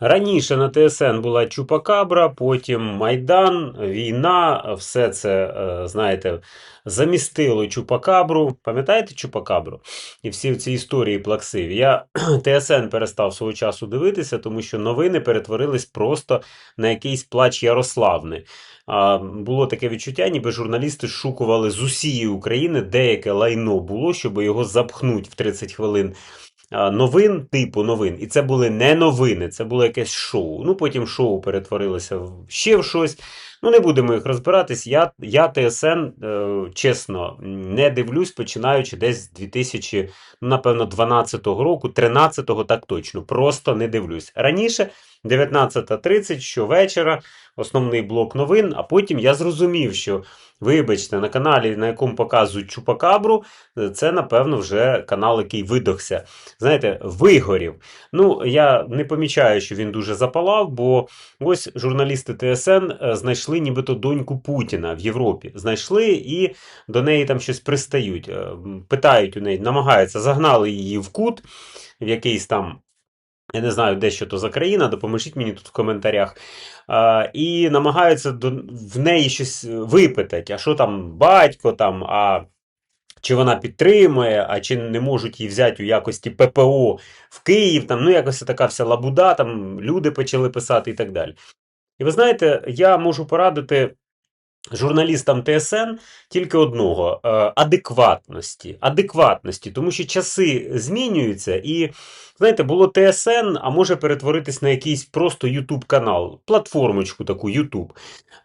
Раніше на ТСН була Чупакабра, потім Майдан, війна, все це, е, знаєте, замістило Чупакабру. Пам'ятаєте Чупакабру? І всі ці історії плаксиві. Я ТСН перестав свого часу дивитися, тому що новини перетворились просто на якийсь плач Ярославни. А, було таке відчуття, ніби журналісти шукували з усієї України деяке лайно було, щоб його запхнуть в 30 хвилин новин, типу новин. І це були не новини, це було якесь шоу. Ну, потім шоу перетворилося в ще в щось. Ну, не будемо їх розбиратись. Я, я ТСН, е, чесно, не дивлюсь, починаючи десь з 2000, ну, напевно, 12 року, 13-го так точно. Просто не дивлюсь. Раніше 19.30 щовечора, основний блок новин, а потім я зрозумів, що, вибачте, на каналі, на якому показують Чупакабру, це, напевно, вже канал, який видохся. Знаєте, вигорів. Ну, я не помічаю, що він дуже запалав, бо ось журналісти ТСН е, знайшли нібито доньку Путіна в Європі. Знайшли і до неї там щось пристають. Е, Питають у неї, намагаються, загнали її в кут, в якийсь там. Я не знаю, де що то за країна, допоможіть мені тут в коментарях. А, і намагаються до, в неї щось випитати. А що там батько, там, а чи вона підтримує, а чи не можуть її взяти у якості ППО в Київ, там, ну якось така вся лабуда, там люди почали писати і так далі. І ви знаєте, я можу порадити журналістам ТСН тільки одного е, адекватності. Адекватності, тому що часи змінюються, і знаєте, було ТСН, а може перетворитись на якийсь просто YouTube канал, платформочку таку YouTube.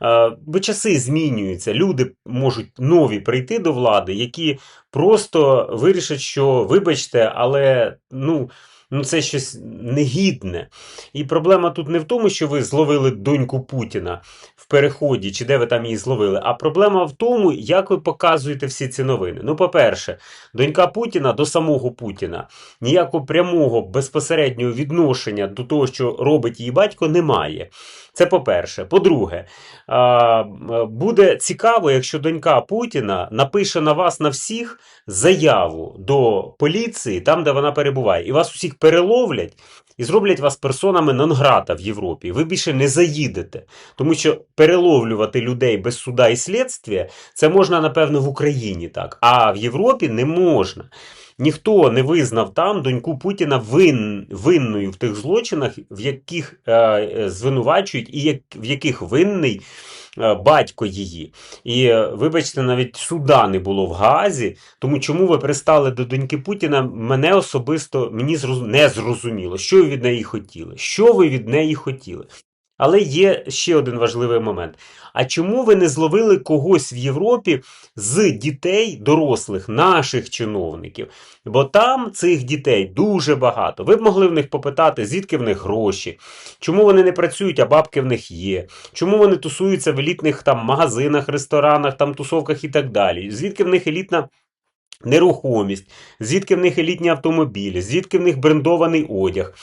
Е, Бо часи змінюються, люди можуть нові прийти до влади, які просто вирішать, що вибачте, але ну. Ну, це щось негідне. І проблема тут не в тому, що ви зловили доньку Путіна в переході, чи де ви там її зловили, а проблема в тому, як ви показуєте всі ці новини. Ну, по-перше, донька Путіна до самого Путіна ніякого прямого безпосереднього відношення до того, що робить її батько, немає. Це по-перше. По-друге, буде цікаво, якщо донька Путіна напише на вас на всіх заяву до поліції, там, де вона перебуває, і вас усіх переловлять і зроблять вас персонами нон-грата в Європі. Ви більше не заїдете. Тому що переловлювати людей без суда і слідства це можна, напевно, в Україні так, а в Європі не можна. Ніхто не визнав там доньку Путіна вин, винною в тих злочинах, в яких е, е, звинувачують, і як, в яких винний батько її. І е, вибачте, навіть суда не було в Гаазі. Тому чому ви пристали до доньки Путіна? Мене особисто мені не зрозуміло, що ви від неї хотіли. Що ви від неї хотіли? Але є ще один важливий момент. А чому ви не зловили когось в Європі з дітей дорослих, наших чиновників? Бо там цих дітей дуже багато. Ви б могли в них попитати, звідки в них гроші, чому вони не працюють, а бабки в них є, чому вони тусуються в елітних там магазинах, ресторанах, там тусовках і так далі. Звідки в них елітна нерухомість, звідки в них елітні автомобілі, звідки в них брендований одяг,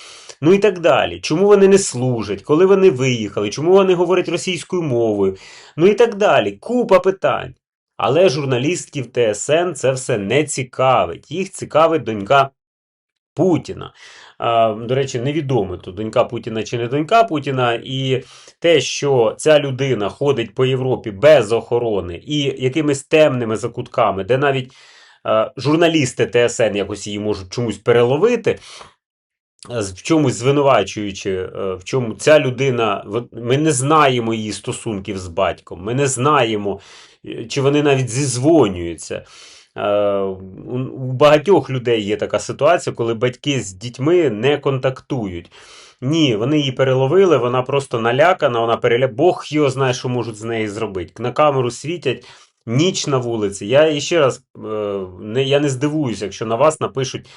ну і так далі. Чому вони не служать, коли вони виїхали, чому вони говорять російською мовою, ну і так далі. Купа питань. Але журналістів ТСН це все не цікавить. Їх цікавить донька Путіна. А, до речі, невідомо, то донька Путіна чи не донька Путіна. І те, що ця людина ходить по Європі без охорони і якимись темними закутками, де навіть журналісти ТСН якось її можуть чомусь переловити. е, В чомусь звинувачуючи, е, в чому ця людина, ми не знаємо її стосунків з батьком, ми не знаємо, е, чи вони навіть зізвонюються. Е, У багатьох людей є така ситуація, коли батьки з дітьми не контактують. Ні, вони її переловили, вона просто налякана, вона переля... Бог його знає, що можуть з нею зробити. На камеру світять, ніч на вулиці. Я ще раз е, не, я не здивуюся, якщо на вас напишуть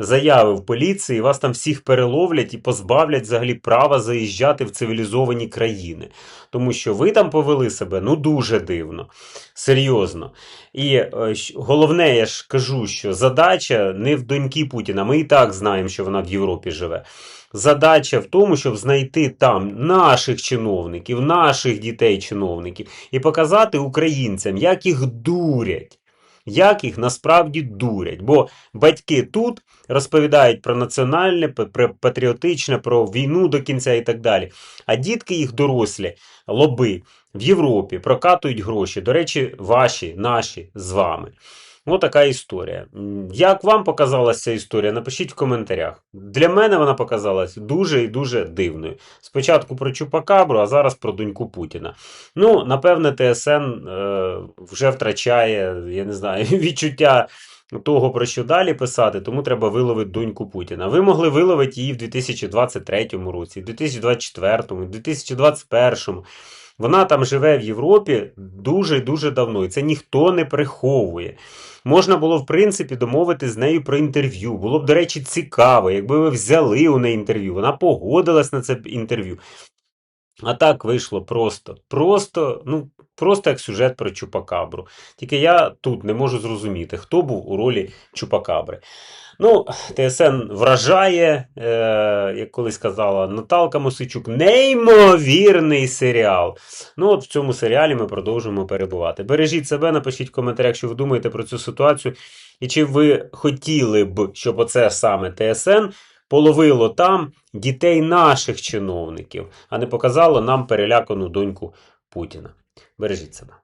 заяви в поліції, вас там всіх переловлять і позбавлять взагалі права заїжджати в цивілізовані країни. Тому що ви там повели себе ну дуже дивно, серйозно. І е, головне, я ж кажу, що задача не в доньки Путіна. Ми і так знаємо, що вона в Європі живе. Задача в тому, щоб знайти там наших чиновників, наших дітей-чиновників і показати українцям, як їх дурять. Як їх насправді дурять. Бо батьки тут розповідають про національне, про патріотичне, про війну до кінця і так далі. А дітки їх дорослі, лоби в Європі прокатують гроші. До речі, ваші, наші з вами. Ось така історія. Як вам показалася ця історія? Напишіть в коментарях. Для мене вона показалась дуже і дуже дивною. Спочатку про Чупакабру, а зараз про доньку Путіна. Ну, напевне, ТСН е, вже втрачає, я не знаю, відчуття того, про що далі писати, тому треба виловити доньку Путіна. Ви могли виловити її в 2023 році, в 2024, в 2021. Вона там живе в Європі дуже дуже давно, і це ніхто не приховує. Можна було, в принципі, домовити з нею про інтерв'ю. Було б, до речі, цікаво, якби ви взяли у неї інтерв'ю. Вона погодилась на це інтерв'ю. А так вийшло просто. Просто, ну, просто як сюжет про Чупакабру. Тільки я тут не можу зрозуміти, хто був у ролі Чупакабри. Ну, ТСН вражає, е, як колись казала Наталка Мосичук, неймовірний серіал. Ну, от в цьому серіалі ми продовжуємо перебувати. Бережіть себе, напишіть в коментарях, що ви думаєте про цю ситуацію. І чи ви хотіли б, щоб оце саме ТСН половило там дітей наших чиновників, а не показало нам перелякану доньку Путіна. Бережіть себе.